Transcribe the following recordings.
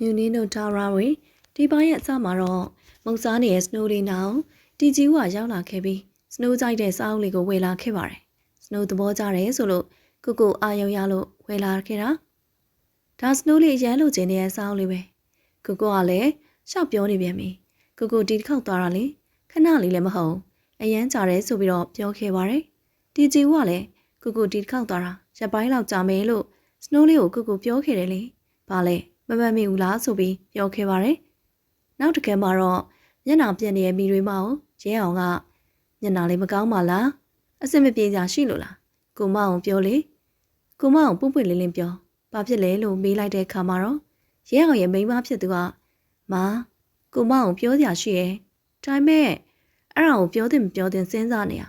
မြူနင်းတို့ထားရာတွေဒီပိုင်းရဲ့အစမှာတော့မုံစားနေတဲ့ snow လေးနောင်တီဂျီဝါရောက်လာခဲ့ပြီး snow ကြိုက်တဲ့စားအုပ်လေးကိုဝယ်လာခဲ့ပါတယ် snow သဘောကျတယ်ဆိုလို့ကိုကိုအာယုံရလို့ဝယ်လာခဲ့တာဒါ snow လေးအရန်လို့ခြင်းနေတဲ့စားအုပ်လေးပဲကိုကိုကလည်းရှောက်ပြောနေပြန်ပြီကိုကိုဒီတစ်ခေါက်သွားတာလေခဏလေးလည်းမဟုတ်အရန်ကြတယ်ဆိုပြီးတော့ပြောခဲ့ပါတယ်တီဂျီဝါလည်းကိုကိုဒီတစ်ခေါက်သွားတာရက်ပိုင်းလောက်ကြာမယ်လို့ snow လေးကိုကိုကိုပြောခဲ့တယ်လေဘာလဲ မမတ်မိဘူးလားဆိုပြီးပြောခဲ့ပါတယ်။နောက်တစ်ခါမှာတော့မျက်နှာပြက်နေတဲ့မိတွေမအောင်ရဲအောင်ကမျက်နှာလေးမကောင်းပါလားအဆင်မပြေကြရှိလို့လားကိုမအောင်ပြောလေကိုမအောင်ပွန့်ပွန့်လင်းလင်းပြောဘာဖြစ်လဲလို့မေးလိုက်တဲ့အခါမှာတော့ရဲအောင်ရဲ့မိန်းမဖြစ်သူကမာကိုမအောင်ပြောကြရှိရဲ့ဒါပေမဲ့အဲ့ဒါကိုပြောတယ်မပြောတယ်စဉ်းစားနေရ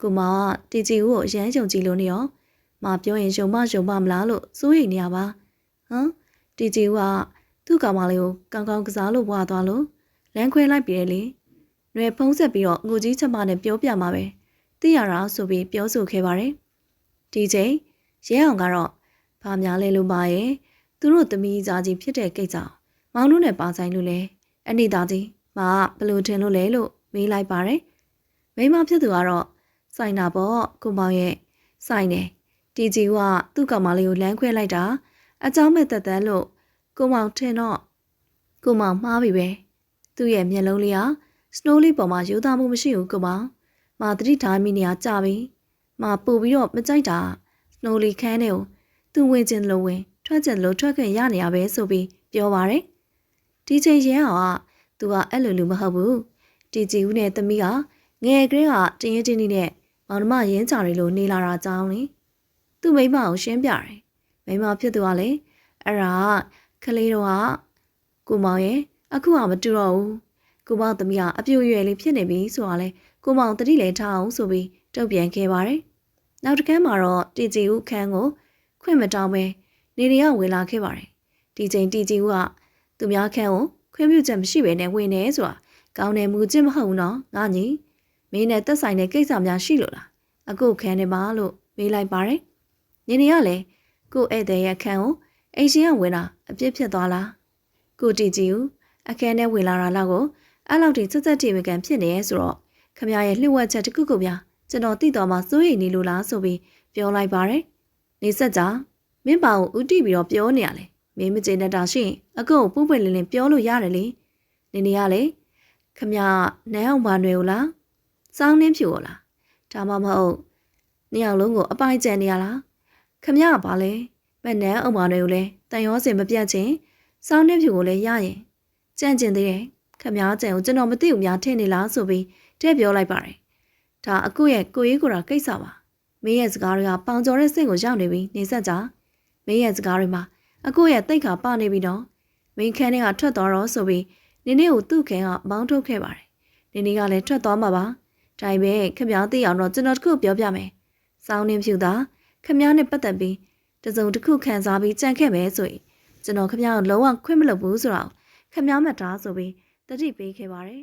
ကိုမကတီဂျီကိုအရန်ကြုံကြည့်လို့နေရောမပြောရင်ယုံမယုံမမလားလို့စိုးရိမ်နေရပါဟမ် တီဂျီကသူ့ကောင်မလေးကိုကောင်းကောင်းကစားလို့ဘွားသွားလို့လမ်းခွဲလိုက်ပြီလေ။နှွယ်ဖုံးဆက်ပြီးတော့ငိုကြီးချက်မနဲ့ပြောပြမှာပဲ။သိရတာဆိုပြီးပြောဆိုခဲ့ပါတယ်။ဒီချိန်ရဲအောင်ကတော့ဘာများလဲလို့ပါရဲ့သူတို့သမီးသားကြီးဖြစ်တဲ့ကိစ္စမောင်တို့နဲ့ပါဆိုင်လို့လဲအနိသားကြီးမကဘလို့ထင်လို့လဲလို့မေးလိုက်ပါတယ်။မိမဖြစ်သူကတော့ဆိုင်တာပေါ့ကိုမောင်ရဲ့ဆိုင်နေတီဂျီကသူ့ကောင်မလေးကိုလမ်းခွဲလိုက်တာ အเจ้าမဲ့သက်သက်လို့ကိုမောင်ထင်တော့ကိုမောင်မှားပြီပဲသူ့ရဲ့မျက်လုံးလေးဟာစနိုးလေးပေါ်မှာယူသားမှုမရှိဘူးကိုမောင်မသတိထားမိနေရကြပြီမပူပြီးတော့မကြိုက်တာစနိုးလေးခန်းနေကိုသူဝင်ကျင်လို့ဝင်ထွက်ကျင်လို့ထွက်ခွင့်ရနေရပဲဆိုပြီးပြောပါတယ်ဒီချိန်ရဲအောင်ကသူကအဲ့လိုလူမဟုတ်ဘူးတီဂျီဦးနဲ့သမီးကငယ်ကလေးကတင်းရင်တင်းနဲ့မောင်နှမရင်းကြတယ်လို့နေလာတာကြောင်းလေသူ့မိမကိုရှင်းပြတယ် မိမဖြစ်သူကလည်းအဲ့ဒါကလေးတော့ကကိုမောင်ရဲ့အခုကမတူတော့ဘူးကိုမောင်သမီးကအပြူရွယ်လေးဖြစ်နေပြီဆိုတာလဲကိုမောင်တတိလည်းထားအောင်ဆိုပြီးတုတ်ပြန်ခဲ့ပါတယ်နောက်တစ်ခါမှာတော့တီဂျီဦးခန်းကိုခွင့်မတောင်းပဲနေရီကဝင်လာခဲ့ပါတယ်ဒီချိန်တီဂျီဦးကသူများခန်းကိုခွင့်ပြုချက်မရှိဘဲနဲ့ဝင်နေဆိုတာကောင်းတယ်မူချင်းမဟုတ်ဘူးနော်ငါညီမင်းနဲ့သက်ဆိုင်တဲ့ကိစ္စများရှိလို့လားအခုခန်းနေပါလို့မေးလိုက်ပါတယ်နေရီကလည်း ကိုဧည့်သည်ရဲ့ခန်းကိုအိမ်ရှင်ကဝင်လာအပြစ်ဖြစ်သွားလားကိုတီကြည့်ဦးအခန်းထဲဝင်လာတာလောက်ကိုအဲ့လောက်ထိစက်စက်တီမကန်ဖြစ်နေရဲဆိုတော့ခမရရဲ့လှုပ်ဝက်ချက်တစ်ခုခုပြကျွန်တော်သိတော်မှစိုးရိမ်နေလို့လားဆိုပြီးပြောလိုက်ပါတယ်နေဆက်ကြမင်းပါကိုဥတီပြီးတော့ပြောနေရလေမင်းမကျေနပ်တာရှိရင်အကုတ်ကိုပွင့်ပွင့်လင်းလင်းပြောလို့ရတယ်လေနေနေရလေခမရနန်းအောင်ပါနွယ်ကိုလားစောင်းနှင်းဖြူကိုလားဒါမှမဟုတ်နှစ်ယောက်လုံးကိုအပိုင်ကျန်နေရလား ခမရကဘာလဲမနန်းအောင်ပါနွယ်ကိုလည်းတန်ရောစင်မပြတ်ချင်းစောင်းနှင်းဖြူကိုလည်းရရင်ကြံ့ကျင်သေးတယ်ခမရကြံကိုကျွန်တော်မသိဘူးများထင်နေလားဆိုပြီးတဲ့ပြောလိုက်ပါတယ်ဒါအကုရဲ့ကိုရေးကိုရာကိစ္စပါမင်းရဲ့စကားတွေကပေါင်ကျော်တဲ့စိတ်ကိုရောက်နေပြီနေဆက်ကြမင်းရဲ့စကားတွေမှာအကုရဲ့တိတ်ခါပနေပြီနော်မင်းခန်းထဲကထွက်သွားတော့ဆိုပြီးနင်းနေကိုသူ့ခင်ကမောင်းထုတ်ခဲ့ပါတယ်နင်းနေကလည်းထွက်သွားမှာပါဒါပေမဲ့ခမရသိအောင်တော့ကျွန်တော်တခုပြောပြမယ်စောင်းနှင်းဖြူတာ ခမရနဲ့ပတ်သက်ပြီးတစုံတစ်ခုခံစားပြီးကြံခဲ့မယ်ဆိုရင်ကျွန်တော်ခမရကိုလုံးဝခွင့်မလုပ်ဘူးဆိုတော့ခမရမှတ်တာဆိုပြီးတတိပေးခဲ့ပါတယ်